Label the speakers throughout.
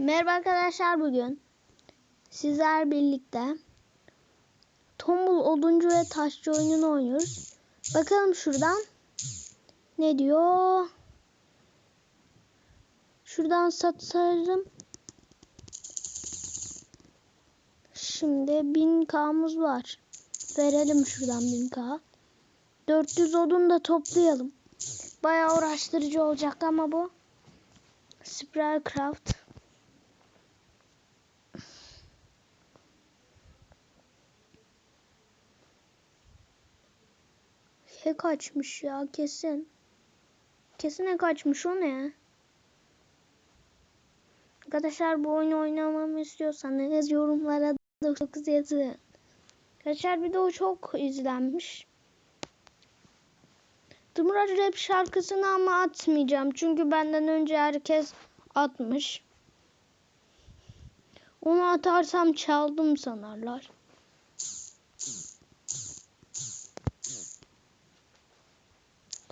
Speaker 1: Merhaba arkadaşlar bugün sizler birlikte tombul oduncu ve taşçı oyununu oynuyoruz. Bakalım şuradan ne diyor? Şuradan satarım. Şimdi 1000k'mız var. Verelim şuradan 1000k. 400 odun da toplayalım. Bayağı uğraştırıcı olacak ama bu. Sprycraft. Hack açmış ya kesin. Kesin hack açmış o ne? Arkadaşlar bu oyunu oynamamı istiyorsanız yorumlara da çok yazın. Arkadaşlar video çok izlenmiş. Tımrar Rap şarkısını ama atmayacağım. Çünkü benden önce herkes atmış. Onu atarsam çaldım sanarlar.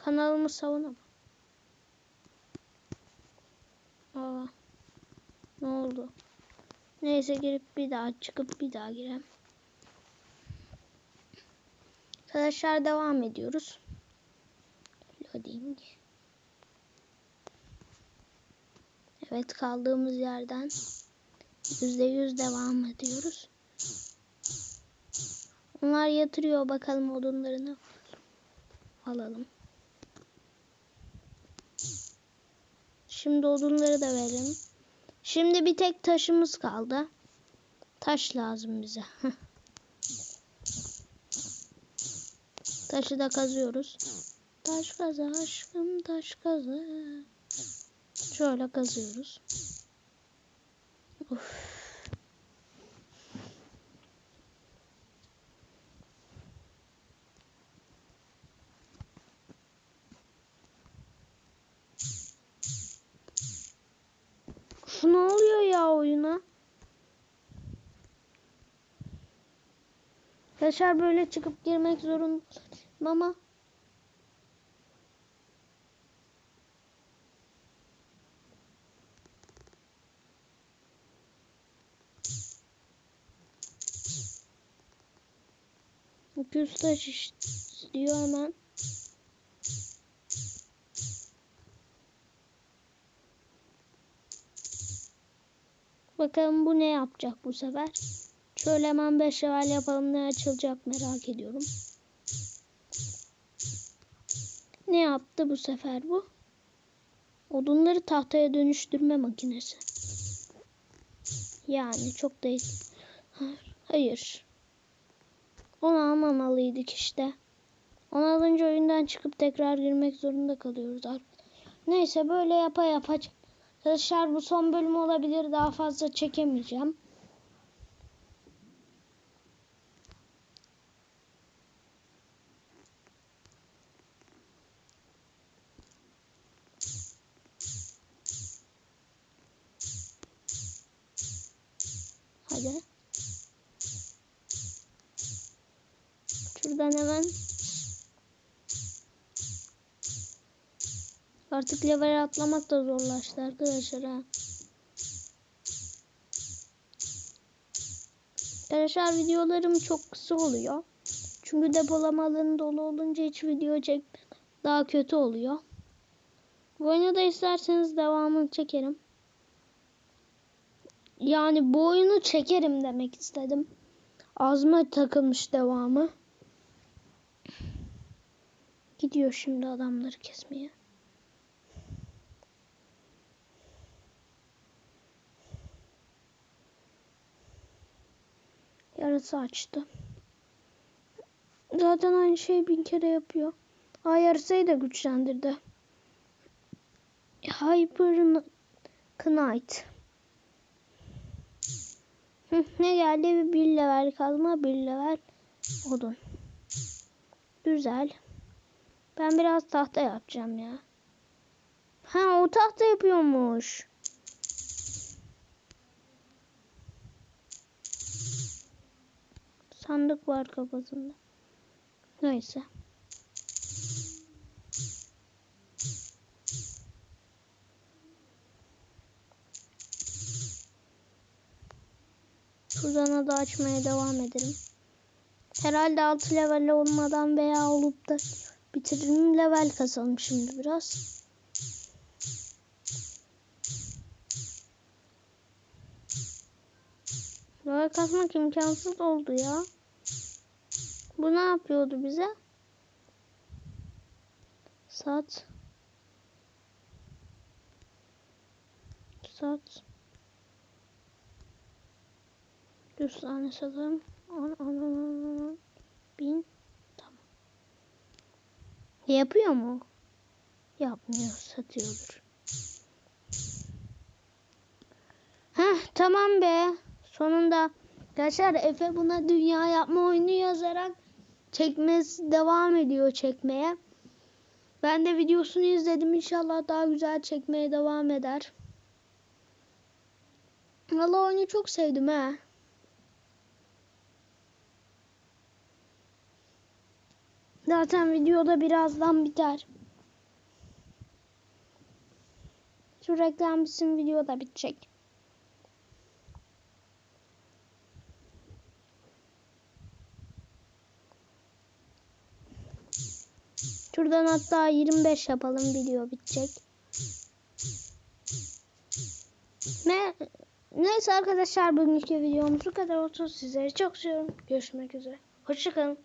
Speaker 1: Kanalımı savunamam. Aa, ne oldu? Neyse girip bir daha çıkıp bir daha girem. Arkadaşlar devam ediyoruz. Loading. Evet kaldığımız yerden %100 devam ediyoruz. Onlar yatırıyor bakalım odunlarını alalım. Şimdi odunları da verelim. Şimdi bir tek taşımız kaldı. Taş lazım bize. Taşı da kazıyoruz. Taş kazı aşkım taş kazı. Şöyle kazıyoruz. Uf. Şu ne oluyor ya oyuna? Yaşar böyle çıkıp girmek zorunda ama Düz taş istiyor hemen. Bakalım bu ne yapacak bu sefer. Şöyle hemen 5 level yapalım ne açılacak merak ediyorum. Ne yaptı bu sefer bu? Odunları tahtaya dönüştürme makinesi. Yani çok değil. Hayır. Onu almamalıydık işte. Onu alınca oyundan çıkıp tekrar girmek zorunda kalıyoruz artık. Neyse böyle yapa yapa. Arkadaşlar bu son bölüm olabilir. Daha fazla çekemeyeceğim. Hadi. Şuradan hemen Artık level atlamak da zorlaştı arkadaşlar ha. Arkadaşlar videolarım çok kısa oluyor. Çünkü depolama alanı dolu olunca hiç video çek daha kötü oluyor. Bu oyunu da isterseniz devamını çekerim. Yani bu oyunu çekerim demek istedim. Ağzıma takılmış devamı. Gidiyor şimdi adamları kesmeye. Yarısı açtı. Zaten aynı şeyi bin kere yapıyor. Yarısayı da güçlendirdi. Hyper Knight. ne geldi? Bir level kazma, bir level odun. Güzel. Ben biraz tahta yapacağım ya. Ha o tahta yapıyormuş. Sandık var kafasında. Neyse. Şuradan da açmaya devam ederim. Herhalde 6 level olmadan veya olup da bitiririm. Level kasalım şimdi biraz. Level kasmak imkansız oldu ya. Bu ne yapıyordu bize? Sat. Sat. 100 tane satalım. 10, 10, 10, 10, 10. 1000. Tamam. Yapıyor mu? Yapmıyor. Satıyordur. Heh tamam be. Sonunda. Arkadaşlar Efe buna dünya yapma oyunu yazarak çekmesi devam ediyor çekmeye. Ben de videosunu izledim. İnşallah daha güzel çekmeye devam eder. Valla oyunu çok sevdim ha. Zaten videoda birazdan biter. Şu reklam bitsin video da bitecek. Şuradan hatta 25 yapalım video bitecek. Ne Neyse arkadaşlar bugünkü videomuz bu kadar olsun. Sizleri çok seviyorum. Görüşmek üzere. Hoşçakalın.